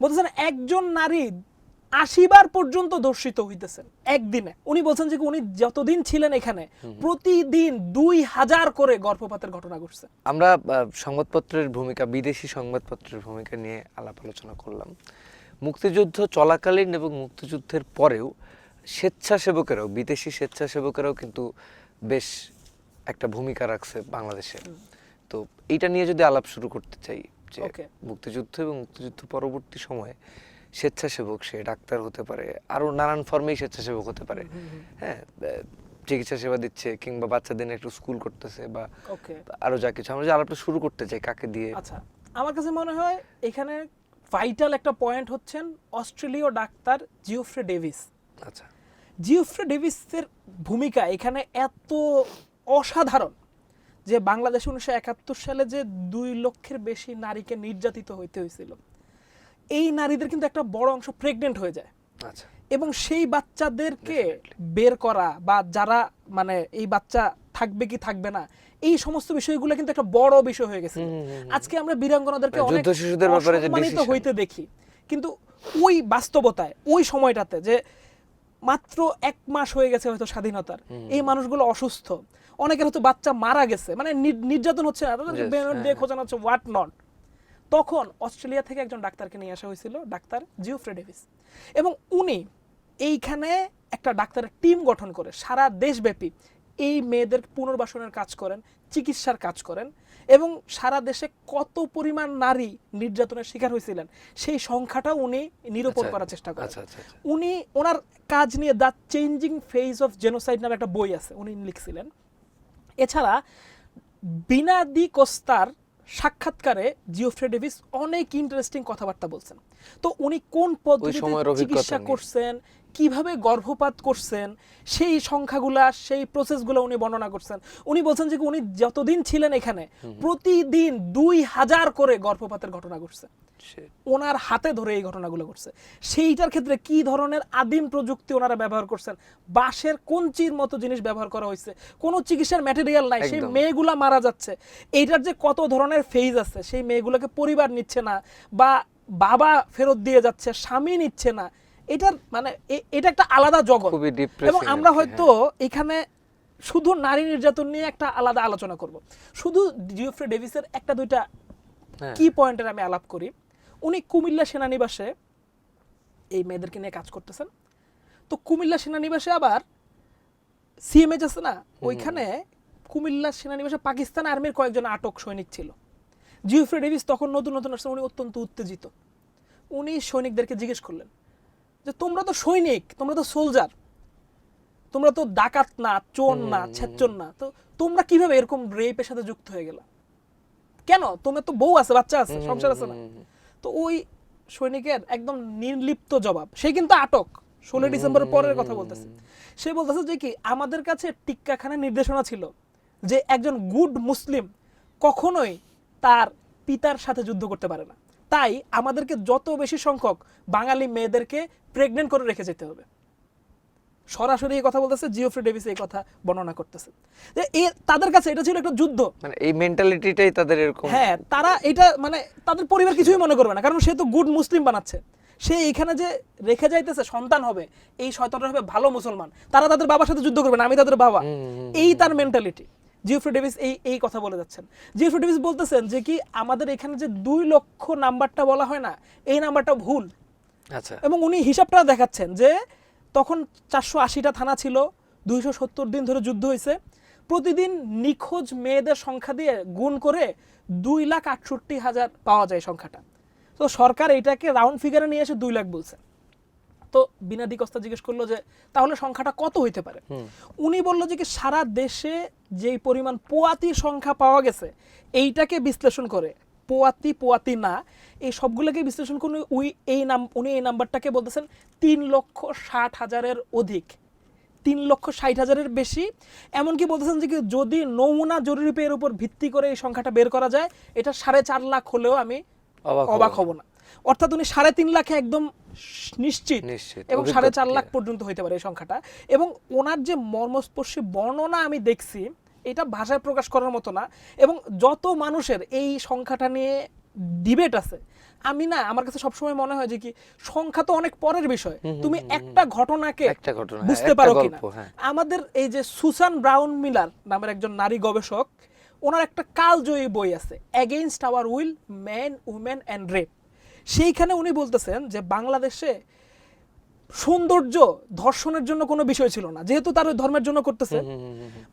বলতেছেন একজন নারী আশিবার পর্যন্ত ধর্ষিত হইতেছেন একদিনে। উনি বলছেন যে উনি যতদিন ছিলেন এখানে প্রতিদিন দুই হাজার করে গর্ভপাতের ঘটনা ঘটছে। আমরা সংবাদপত্রের ভূমিকা বিদেশি সংবাদপত্রের ভূমিকা নিয়ে আলাপ আলোচনা করলাম। মুক্তিযুদ্ধ চলাকালীন এবং মুক্তিযুদ্ধের পরেও স্বেচ্ছাসেবকেরাও বিদেশি স্বেচ্ছাসেবকেরাও কিন্তু বেশ একটা ভূমিকা রাখছে বাংলাদেশে। তো এইটা নিয়ে যদি আলাপ শুরু করতে চাই যে মুক্তিযুদ্ধ এবং মুক্তিযুদ্ধ পরবর্তী সময়ে স্বেচ্ছাসেবক সে ডাক্তার হতে পারে আরও নানান ফর্মেই স্বেচ্ছাসেবক হতে পারে। হ্যাঁ চিকিৎসা সেবা দিচ্ছে কিংবা বাচ্চাদের একটু স্কুল করতেছে বা আরও যা কিছু। আমরা যে আলাপটা শুরু করতে চাই কাকে দিয়ে? আচ্ছা আমার কাছে মনে হয় এখানে ভাইটাল একটা পয়েন্ট হচ্ছেন অস্ট্রেলীয় ডাক্তার জিওফ্রে ডেভিস আচ্ছা। জিওফ্রে ডেভিসের ভূমিকা এখানে এত অসাধারণ। যে বাংলাদেশে উনিশশো একাত্তর সালে যে দুই লক্ষের বেশি নারীকে নির্যাতিত হইতে হয়েছিল এই নারীদের কিন্তু একটা বড় অংশ প্রেগনেন্ট হয়ে যায়। আচ্ছা। এবং সেই বাচ্চাদেরকে বের করা বা যারা মানে এই বাচ্চা থাকবে কি থাকবে না এই সমস্ত বিষয়গুলো কিন্তু একটা বড় বিষয় হয়ে গেছে। আজকে আমরা বীরাঙ্গনাদেরকে মানে অনেক শিশুদের ব্যাপারে। হইতে দেখি। কিন্তু ওই বাস্তবতায় ওই সময়টাতে যে মাত্র এক মাস হয়ে গেছে হয়তো স্বাধীনতার। এই মানুষগুলো অসুস্থ। অনেকের হয়তো বাচ্চা মারা গেছে। মানে নির্যাতন হচ্ছে না। দিয়ে হ্যাঁ। খোঁজানো হচ্ছে হোয়াট নট তখন অস্ট্রেলিয়া থেকে একজন ডাক্তারকে নিয়ে আসা হয়েছিল ডাক্তার জিওফ্রে ডেভিস। এবং উনি এইখানে একটা ডাক্তারের টিম গঠন করে সারা দেশব্যাপী এই মেয়েদের পুনর্বাসনের কাজ করেন চিকিৎসার কাজ করেন। এবং সারা দেশে কত পরিমাণ নারী নির্যাতনের শিকার হয়েছিলেন সেই সংখ্যাটা উনি নিরূপণ আচ্ছা, করার চেষ্টা করেন। আচ্ছা আচ্ছা। উনি ওনার কাজ নিয়ে the changing phase of genocide নামে একটা বই আছে উনি লিখছিলেন। এছাড়া বিনা দি কোস্তার সাক্ষাৎকারে জিওফ্রে ডেভিস অনেক ইন্টারেস্টিং কথাবার্তা বলছেন। তো উনি কোন পদ্ধতিতে চিকিৎসা করছেন কীভাবে গর্ভপাত করছেন সেই সংখ্যাগুলা সেই প্রসেসগুলো উনি বর্ণনা করছেন। উনি বলছেন যে উনি যতদিন ছিলেন এখানে প্রতিদিন দুই হাজার করে গর্ভপাতের ঘটনা ঘটছে। ওনার হাতে ধরে এই ঘটনাগুলো ঘটছে। সেইটার ক্ষেত্রে কি ধরনের আদিম প্রযুক্তি ওনারা ব্যবহার করছেন? বাঁশের কঞ্চির মতো জিনিস ব্যবহার করা হয়েছে। কোনো চিকিৎসার ম্যাটেরিয়াল নাই সেই। মেয়েগুলা মারা যাচ্ছে। এইটার যে কত ধরনের ফেজ আছে সেই মেয়েগুলোকে পরিবার নিচ্ছে না বা বাবা ফেরত দিয়ে যাচ্ছে স্বামী নিচ্ছে না এটার মানে এটা একটা আলাদা জগৎ। এবং আমরা হয়তো এখানে শুধু নারী নির্যাতন নিয়ে একটা আলাদা আলোচনা করব। শুধু জিওফ্রে ডেভিসের একটা দুইটা হ্যাঁ। কি পয়েন্টের আমি আলাপ করি। উনি কুমিল্লা সেনানিবাসে এই মেয়েদেরকে নিয়ে কাজ করতেছেন। তো কুমিল্লা সেনানিবাসে আবার সিএমএইচ আছে না? ওইখানে কুমিল্লা সেনানিবাসে পাকিস্তান আর্মির কয়েকজন আটক সৈনিক ছিল। জিওফ্রে ডেভিস তখন নতুন নতুন আসছে উনি অত্যন্ত উত্তেজিত। উনি সৈনিকদেরকে জিজ্ঞেস করলেন যে তোমরা তো সৈনিক তোমরা তো সোলজার তোমরা তো ডাকাত না চোর না ছেচ্চর না। তো তোমরা কীভাবে এরকম রেপের সাথে যুক্ত হয়ে গেলা? কেন? তোমার তো বউ আছে বাচ্চা আছে সংসার আছে না। তো ওই সৈনিকের একদম নির্লিপ্ত জবাব সে কিন্তু আটক। ষোলো ডিসেম্বরের পরের কথা বলতেছে। সে বলতেছে যে কি আমাদের কাছে টিক্কাখানের নির্দেশনা ছিল যে একজন গুড মুসলিম কখনোই তার পিতার সাথে যুদ্ধ করতে পারে না। তাই আমাদেরকে যত বেশি সংখ্যক বাঙালি মেয়েদেরকে প্রেগনেন্ট করে রেখে যেতে হবে। সরাসরি এই কথা বলতেছে জিওফ্রি ডেভিস এই কথা বর্ণনা করতেছে। যে তাদের কাছে এটা ছিল একটা যুদ্ধ। মানে এই মেন্টালিটিটাই তাদের এরকম। হ্যাঁ তারা এটা মানে তাদের পরিবার কিছুই মনে করবে না কারণ সে তো গুড মুসলিম বানাচ্ছে। সে এখানে যে রেখে যাইতেছে সন্তান হবে এই শয়তানটা হবে ভালো মুসলমান। তারা তাদের বাবার সাথে যুদ্ধ করবে না আমি তাদের বাবা। এই তার মেন্টালিটি জিওফ্রি ডেভিস এই এই কথা বলে যাচ্ছেন। জিওফ্রি ডেভিস বলতেছেন যে কি আমাদের এখানে যে দুই লক্ষ নাম্বারটা বলা হয় না এই নাম্বারটা ভুল। আচ্ছা। এবং উনি হিসাবটা দেখাচ্ছেন যে তখন চারশো আশিটা থানা ছিল দুইশো সত্তর দিন ধরে যুদ্ধ হয়েছে। প্রতিদিন নিখোঁজ মেয়েদের সংখ্যা দিয়ে গুণ করে দুই লাখ আটষট্টি হাজার পাওয়া যায় সংখ্যাটা। তো সরকার এটাকে রাউন্ড ফিগারে নিয়ে এসে দুই লাখ বলছে। তো বিনাদি কস্তা জিজ্ঞেস করল যে তাহলে সংখ্যাটা কত হইতে পারে? উনি বলল যে কি সারা দেশে যেই পরিমাণ পোয়াতির সংখ্যা পাওয়া গেছে এইটাকে বিশ্লেষণ করে। পোয়াতি পোয়াতি না এই সবগুলোকে বিশ্লেষণ করে উই এই নাম উনি এই নাম্বারটাকে বলতেছেন তিন লক্ষ ষাট হাজারের অধিক। তিন লক্ষ ষাট হাজারের বেশি। এমনকি বলতেছেন যে যদি নমুনা জরিপের উপর ভিত্তি করে এই সংখ্যাটা বের করা যায় এটা সাড়ে চার লাখ হলেও আমি অবাক হব। না। হব না। অর্থাৎ উনি সাড়ে তিন লাখে একদম নিশ্চিত। এবং সাড়ে চার লাখ পর্যন্ত হইতে পারে এই সংখ্যাটা। এবং ওনার যে মর্মস্পর্শী বর্ণনা আমি দেখছি এটা ভাষায় প্রকাশ করার মতো না। এবং যত মানুষের এই সংখ্যাটা নিয়ে ডিবেট আছে আমি না আমার কাছে সবসময় মনে হয় যে কি সংখ্যা তো অনেক পরের বিষয়। তুমি। একটা ঘটনাকে একটা ঘটনা বুঝতে পারো কিনা। হ্যাঁ। আমাদের এই যে সুসান ব্রাউন মিলার নামের একজন নারী গবেষক ওনার একটা কালজয়ী বই আছে against our will men women and rape সেইখানে উনি বলতেছেন যে বাংলাদেশে সৌন্দর্য ধর্ষণের জন্য কোনো বিষয় ছিল না। যেহেতু তার ধর্মের জন্য করতেছে।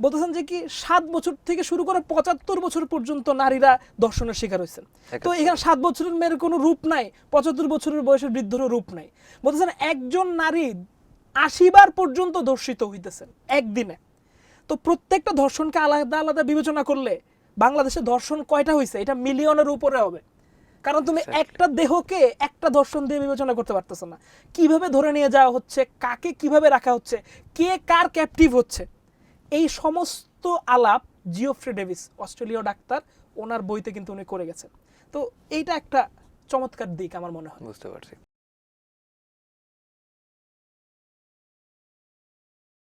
বলতেছেন যে কি সাত বছর থেকে শুরু করে পঁচাত্তর বছর পর্যন্ত নারীরা দর্শনের শিকার হয়েছেন তো এখানে সাত বছরের মেয়ের কোনো রূপ নাই পঁচাত্তর বছরের বয়সের বৃদ্ধরও রূপ নাই। বলতেছেন একজন নারী আশিবার পর্যন্ত ধর্ষিত হইতেছেন একদিনে। তো প্রত্যেকটা ধর্ষণকে আলাদা আলাদা বিবেচনা করলে বাংলাদেশে ধর্ষণ কয়টা হয়েছে এটা মিলিয়নের উপরে হবে। কারণ তুমি একটা দেহকে একটা দর্শন দিয়ে বিবেচনা করতে পারতেছো না। কীভাবে ধরে নিয়ে যাওয়া হচ্ছে কাকে কীভাবে রাখা হচ্ছে কে কার ক্যাপটিভ হচ্ছে এই সমস্ত আলাপ জিওফ্রে ডেভিস অস্ট্রেলীয় ডাক্তার ওনার বইতে কিন্তু উনি করে গেছেন। তো এইটা একটা চমৎকার দিক আমার মনে হয়। বুঝতে পারছি।